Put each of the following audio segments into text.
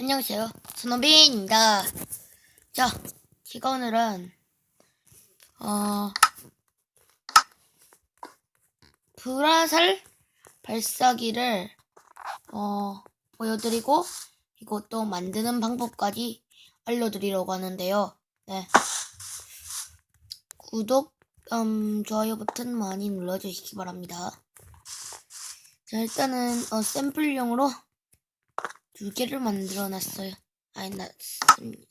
안녕하세요. 손호빈입니다. 자, 제가 오늘은, 어, 불화살 발사기를, 어, 보여드리고, 이것도 만드는 방법까지 알려드리려고 하는데요. 네. 구독, 음, 좋아요 버튼 많이 눌러주시기 바랍니다. 자, 일단은, 어, 샘플용으로 두 개를 만들어 놨어요. 아니, 놨습니다.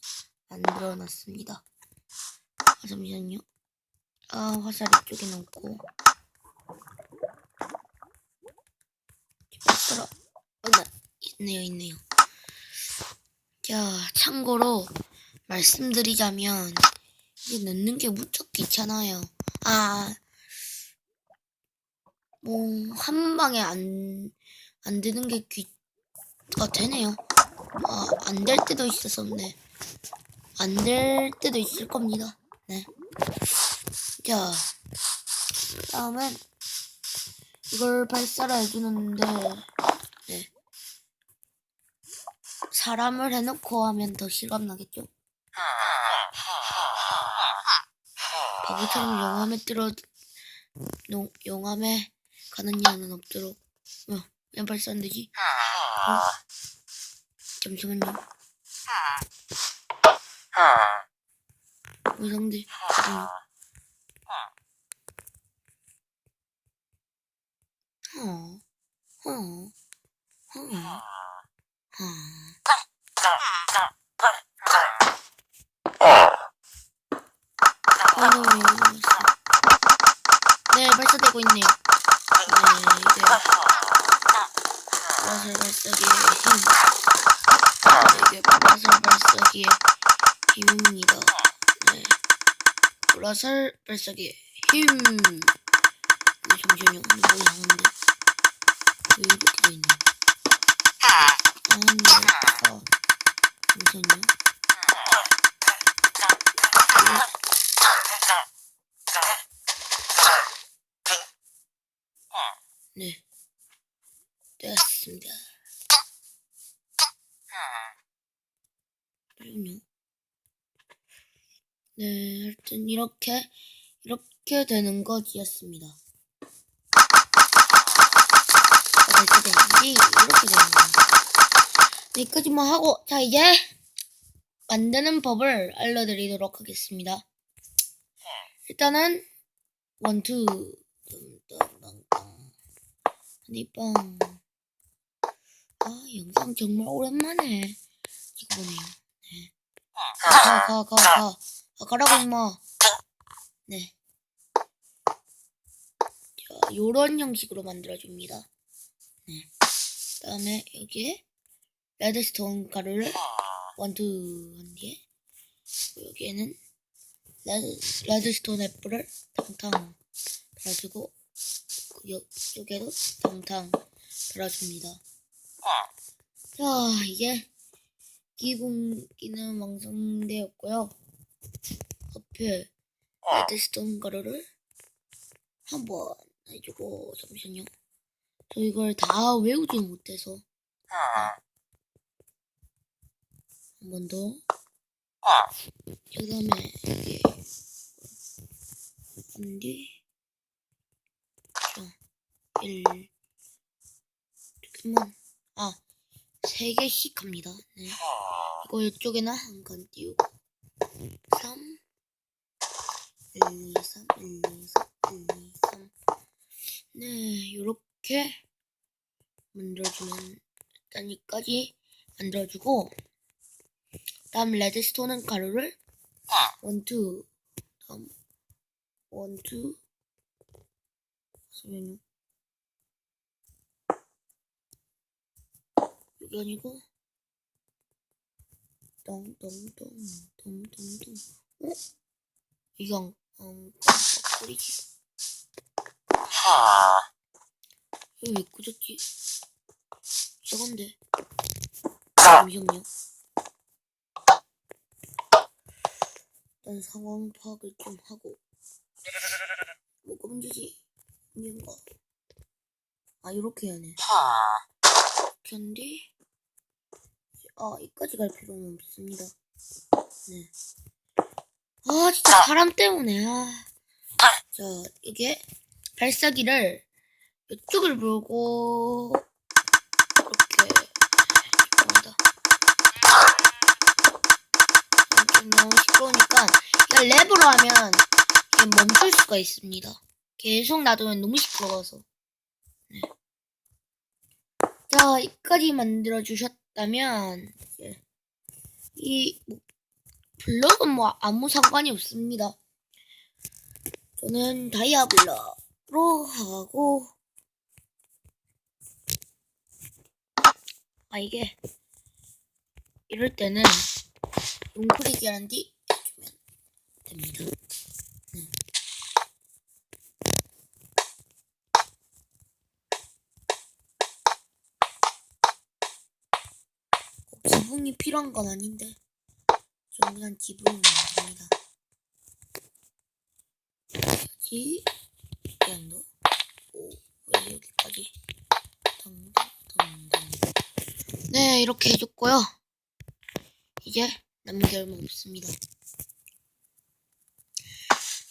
만들어 놨습니다. 아, 잠시만요. 아, 화살 이쪽에 놓고. 들어. 어, 나, 있네요, 있네요. 자, 참고로, 말씀드리자면, 이게 넣는 게 무척 귀찮아요. 아, 뭐, 한 방에 안, 안 되는 게 귀, 아, 되네요. 아, 안 될 때도 있어서, 네. 안 될 때도 있을 겁니다. 네. 자, 다음엔, 이걸 발사를 해주는데, 네. 사람을 해놓고 하면 더 실감나겠죠? 바보처럼 용암에 들어, 농, 용암에 가는 년은 없도록, 어, 왜 발사 안 되지? 어? 잠시만요. 잠깐만요. 어, 어, 어, 어. 아. 네, 발사되고 있네요. 네, 이제 화살 발사기의 힘. 이게 화살 발사기의 힘입니다. 네. 화살 발사기의 힘. 네, 잠시만요. 이거 이상한데. 왜 이렇게 돼 있네. 아니, 아, 잠시만요. 네. 그럼요. 네, 하여튼 이렇게, 이렇게 되는 것이었습니다. 어떻게 되는지, 이렇게 되는 거. 여기까지만 하고, 자, 이제, 만드는 법을 알려드리도록 하겠습니다. 일단은, 원투, 뚱뚱땅땅. 한입빵. 아, 영상 정말 오랜만에 찍어보네요. 네. 가, 가, 가, 가. 아, 가라고, 임마. 네. 자, 요런 형식으로 만들어줍니다. 네. 그 다음에 여기에 레드스톤 가루를 원투 한 뒤에 여기에는 레드, 레드스톤 애플을 탕탕 달아주고 그 옆쪽에도 탕탕 달아줍니다. 자, 이제 기본기는 완성되었고요. 앞에 레드스톤 가루를 한번 해주고 잠시만요. 저 이걸 다 외우지 못해서 한 번 더. 그 다음에 여기 한 뒤. 자, 1 조금만 아, 세 개씩 합니다. 네. 이거 이쪽에는 한 칸 띄우고. 3, 1, 2, 3, 1, 2, 3, 1, 2, 3. 네, 요렇게 만들어주면, 일단 여기까지 만들어주고, 다음 레드스톤은 가루를, 원투, 다음, 원투, 4, 6, 아니고. 똥똥똥 똥똥똥 어? 이건 음 깜빡거리지. 이거 왜 꽂았지? 저건데. 잠시만요 일단 상황 파악을 좀 하고. 뭐가 문제지? 문제인가? 아 이렇게 해야 하네 이렇게 하는데 아, 이까지 갈 필요는 없습니다. 네. 아, 진짜 바람 때문에, 아. 자, 이게 발사기를 이쪽을 물고, 이렇게. 좀 너무 시끄러우니까, 이걸 랩으로 하면, 이게 멈출 수가 있습니다. 계속 놔두면 너무 시끄러워서. 네. 자, 이까지 만들어 주셨 다면, 이제 이, 뭐, 블럭은 뭐 아무 상관이 없습니다. 저는 다이아 블럭으로 하고, 아, 이게, 이럴 때는, 뒤 해주면 됩니다. 꼭 지붕이 필요한 건 아닌데, 그냥 지붕이 만듭니다. 여기, 정도. 오, 왜 여기까지? 당당당당. 네, 이렇게 해줬고요. 이제 남은 게 얼마 없습니다.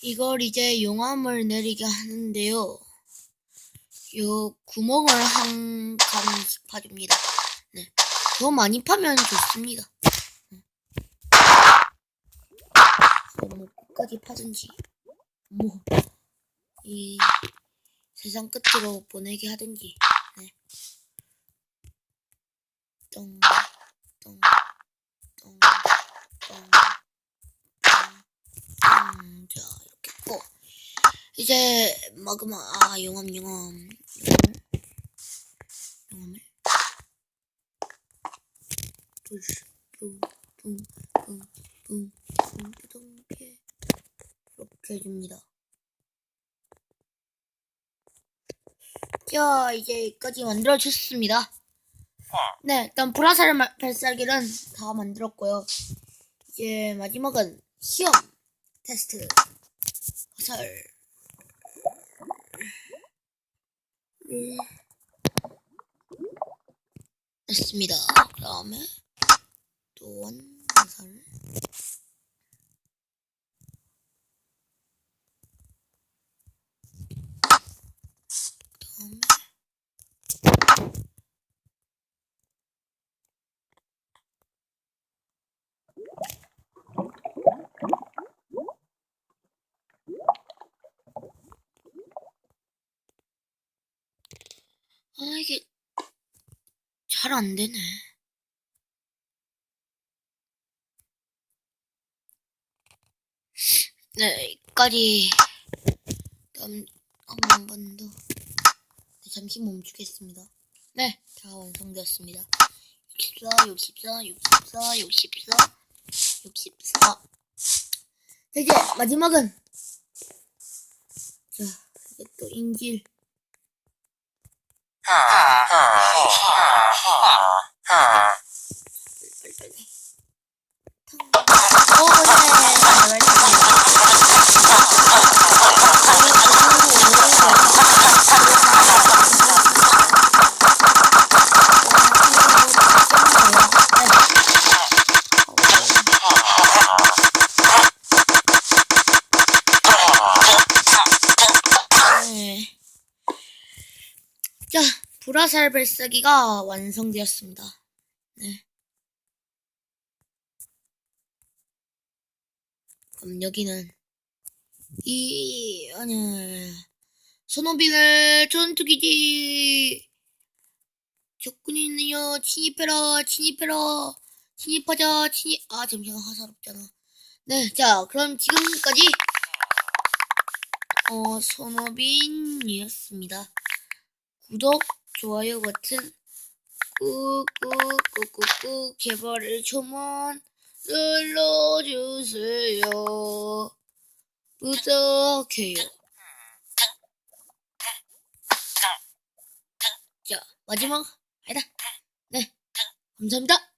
이걸 이제 용암을 내리게 하는데요. 요 구멍을 한 칸씩 파줍니다. 네. 더 많이 파면 좋습니다. 네. 뭐 끝까지 파든지 뭐 이 세상 끝으로 보내게 하든지 네. 똥, 똥, 똥, 똥, 똥, 똥. 자, 이렇게 했고 이제 마그마 아 용암 용암 용암 용암을 뿡뿡뿡뿡뿡뿡 이렇게 해줍니다. 자, 이제 여기까지 만들어줬습니다. 네, 일단 불화살 마- 발사기는 다 만들었고요. 이제 마지막은 시험 테스트 화살. 네. 됐습니다. 그 다음에 또한 화살. 그다음에 아 이게 잘 안 되네. 네, 여기까지 다음 한번 더. 네, 잠시 멈추겠습니다. 네, 다 완성되었습니다. 64, 64, 64, 64, 64. 자, 이제 마지막은 자, 이게 또 인질. 빨리 빨리. 오, 네, 잘했습니다. 네. 자, 불화살 발사기가 완성되었습니다. 네. 그럼 여기는 이 아니 소노비를 전투기지 적군이 있네요 진입해라 진입해라 진입하자 진입 아 잠시만 화살 없잖아 네 자 그럼 지금까지 어 소노빈이었습니다 구독 좋아요 버튼 꾹꾹꾹꾹꾹 개발을 초만 눌러주세요 부탁해요. 자, 마지막, 아니다. 네, 감사합니다.